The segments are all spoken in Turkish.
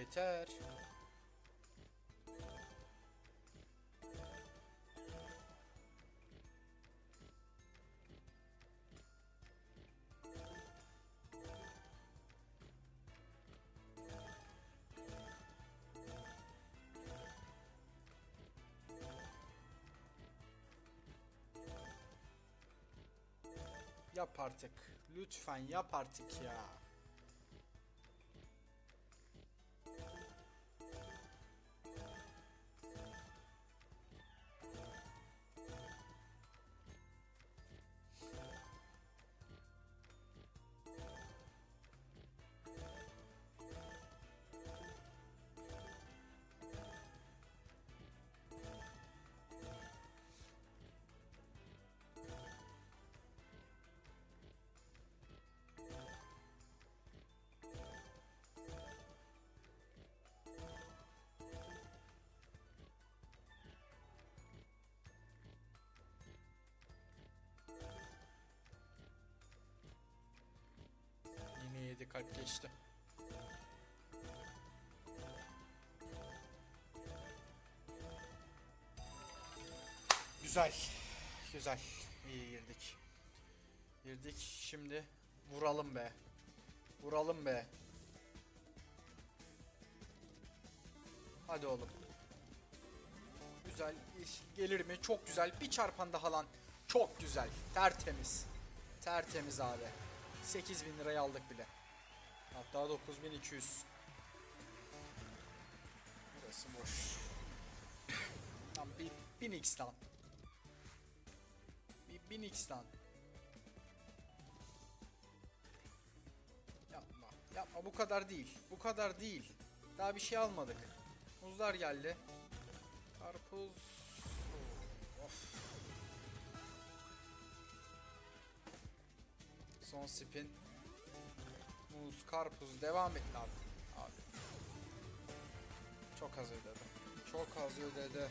Yeter. Yap artık. Lütfen yap artık ya. 7 kalp geçti. Güzel. Güzel. İyi girdik. Girdik. Şimdi vuralım be. Vuralım be. Hadi oğlum. Güzel. Gelir mi? Çok güzel. Bir çarpan daha lan. Çok güzel. Tertemiz. Tertemiz abi. 8000 lirayı aldık bile. Hatta 9200. Burası boş. Tam bir 1000x lan. Bir 1000x lan. Yapma. Yapma bu kadar değil. Bu kadar değil. Daha bir şey almadık. Muzlar geldi. Karpuz. Of. Son spin. Muz, karpuz devam et lan. Abi. Çok az ödedi. Çok az ödedi.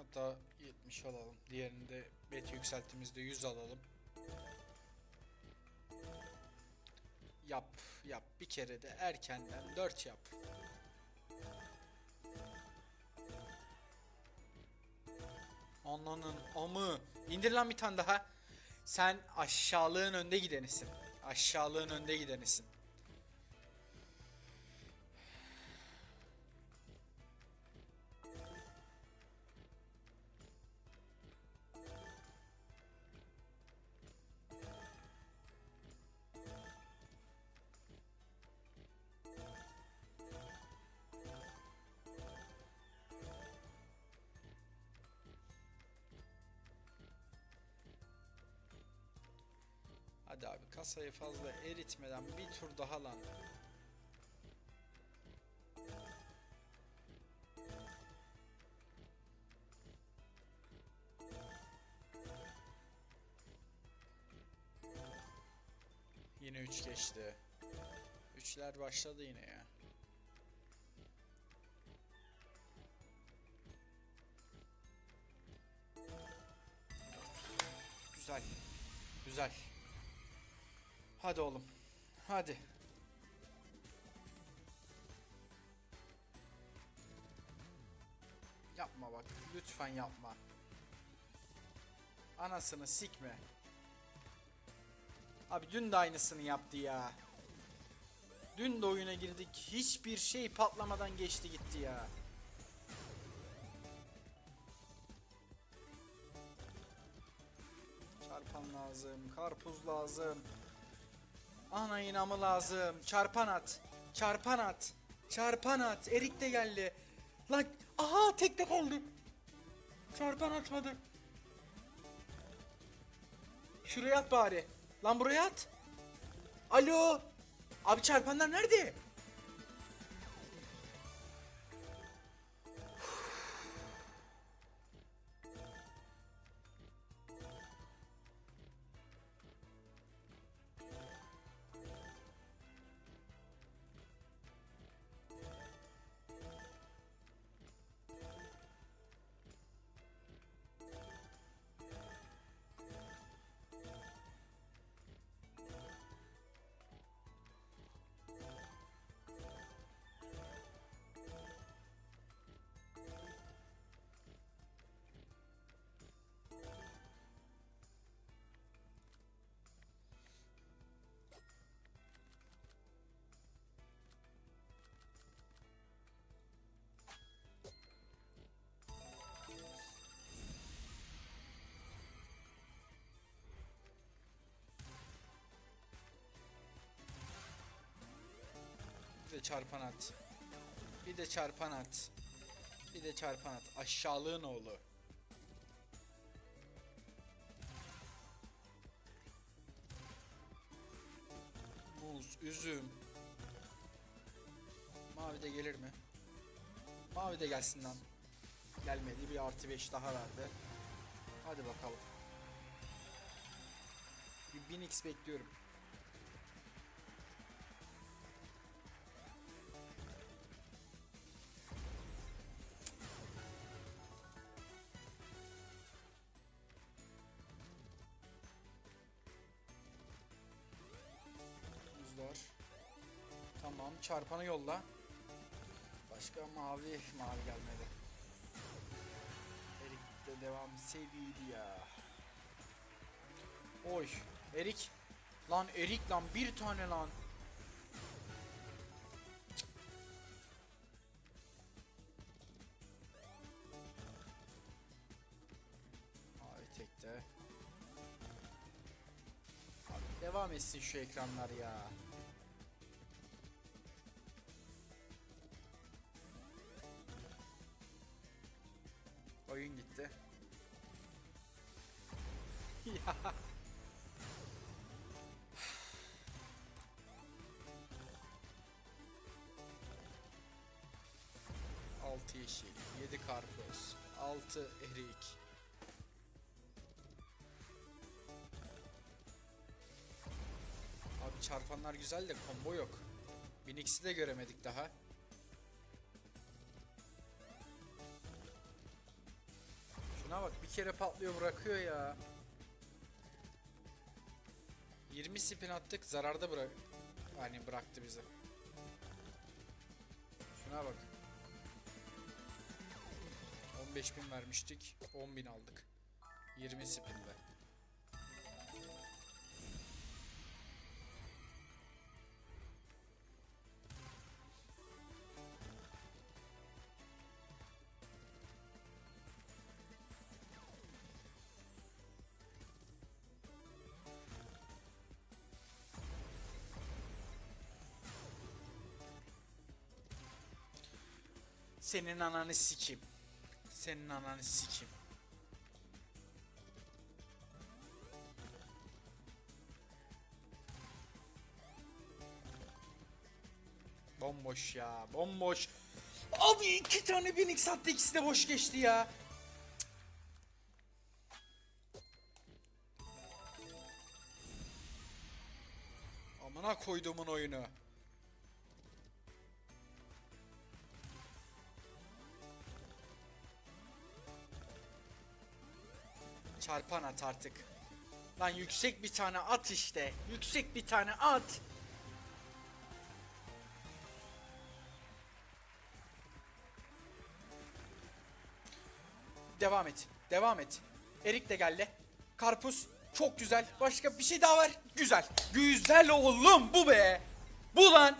Hatta 70 alalım. Diğerini de bet yükselttiğimizde 100 alalım. Yap, yap. Bir kere de erkenden 4 yap. Ananın amı. İndir lan bir tane daha. Sen aşağılığın önde gidenisin. Aşağılığın önde gidenisin. Hadi abi kasayı fazla eritmeden bir tur daha lan. Yine 3 geçti. Üçler başladı yine ya. Güzel. Güzel. Hadi oğlum. Hadi. Yapma bak. Lütfen yapma. Anasını sikme. Abi dün de aynısını yaptı ya. Dün de oyuna girdik. Hiçbir şey patlamadan geçti gitti ya. Çarpan lazım. Karpuz lazım. Ana inamı lazım. Çarpan at. Çarpan at. Çarpan at. Erik de geldi. Lan aha tekte kaldı. Çarpan atmadı. Şuraya at bari. Lan buraya at. Alo. Abi çarpanlar nerede? De çarpan at. Bir de çarpan at. Bir de çarpan at. Aşağılığın oğlu. Muz, üzüm. Mavi de gelir mi? Mavi de gelsin lan. Gelmedi. Bir artı 5 daha verdi. Hadi bakalım. Bir 1000x bekliyorum. Tamam çarpanı yolla. Başka mavi mavi gelmedi. Erik de devam seviydi ya. Oy Erik. Lan Erik lan bir tane lan. Mavi tekte. Abi devam etsin şu ekranlar ya. Gitti. ya. Altı yeşil, yedi karpuz, altı erik. Abi çarpanlar güzel de combo yok. Binix'i de göremedik daha. Şuna bak bir kere patlıyor bırakıyor ya. 20 spin attık zararda bırak yani bıraktı bizi. Şuna bak. 15.000 vermiştik 10.000 aldık. 20 spinde. Senin ananı sikim. Senin ananı sikim. Bomboş ya, bomboş. Abi iki tane Binix attı ikisi de boş geçti ya. Amına koyduğumun oyunu. Çarpan at artık. Lan yüksek bir tane at işte. Yüksek bir tane at. Devam et. Devam et. Erik de geldi. Karpuz. Çok güzel. Başka bir şey daha var. Güzel. Güzel oğlum bu be. Bu lan.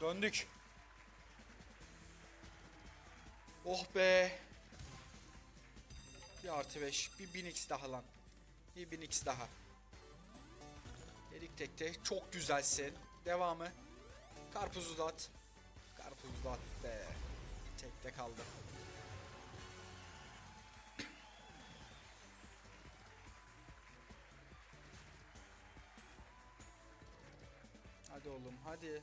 Döndük. Oh be. Bir artı 5. Bir 1000x daha lan. Bir 1000x daha. Erik tekte. Çok güzelsin. Devamı. Karpuzu da at. Karpuzu da at be. Tekte kaldı. Hadi oğlum hadi.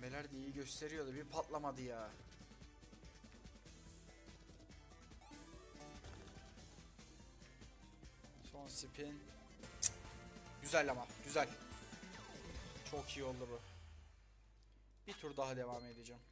Pembeler de iyi gösteriyordu. Bir patlamadı ya. Son spin. Cık. Güzel ama. Güzel. Çok iyi oldu bu. Bir tur daha devam edeceğim.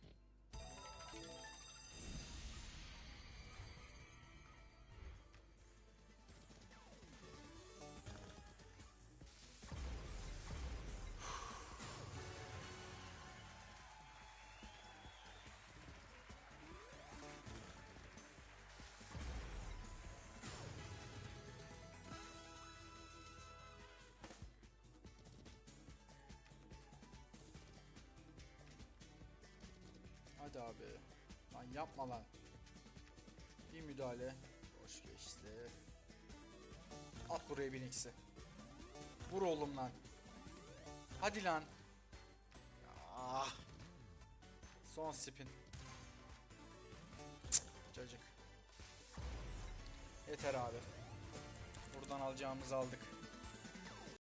Hadi abi. Lan yapma lan. Bir müdahale. Hoş geçti. At buraya bir X'i. Vur oğlum lan. Hadi lan. Ah. Son spin. Cık, Cacık. Yeter abi. Buradan alacağımızı aldık.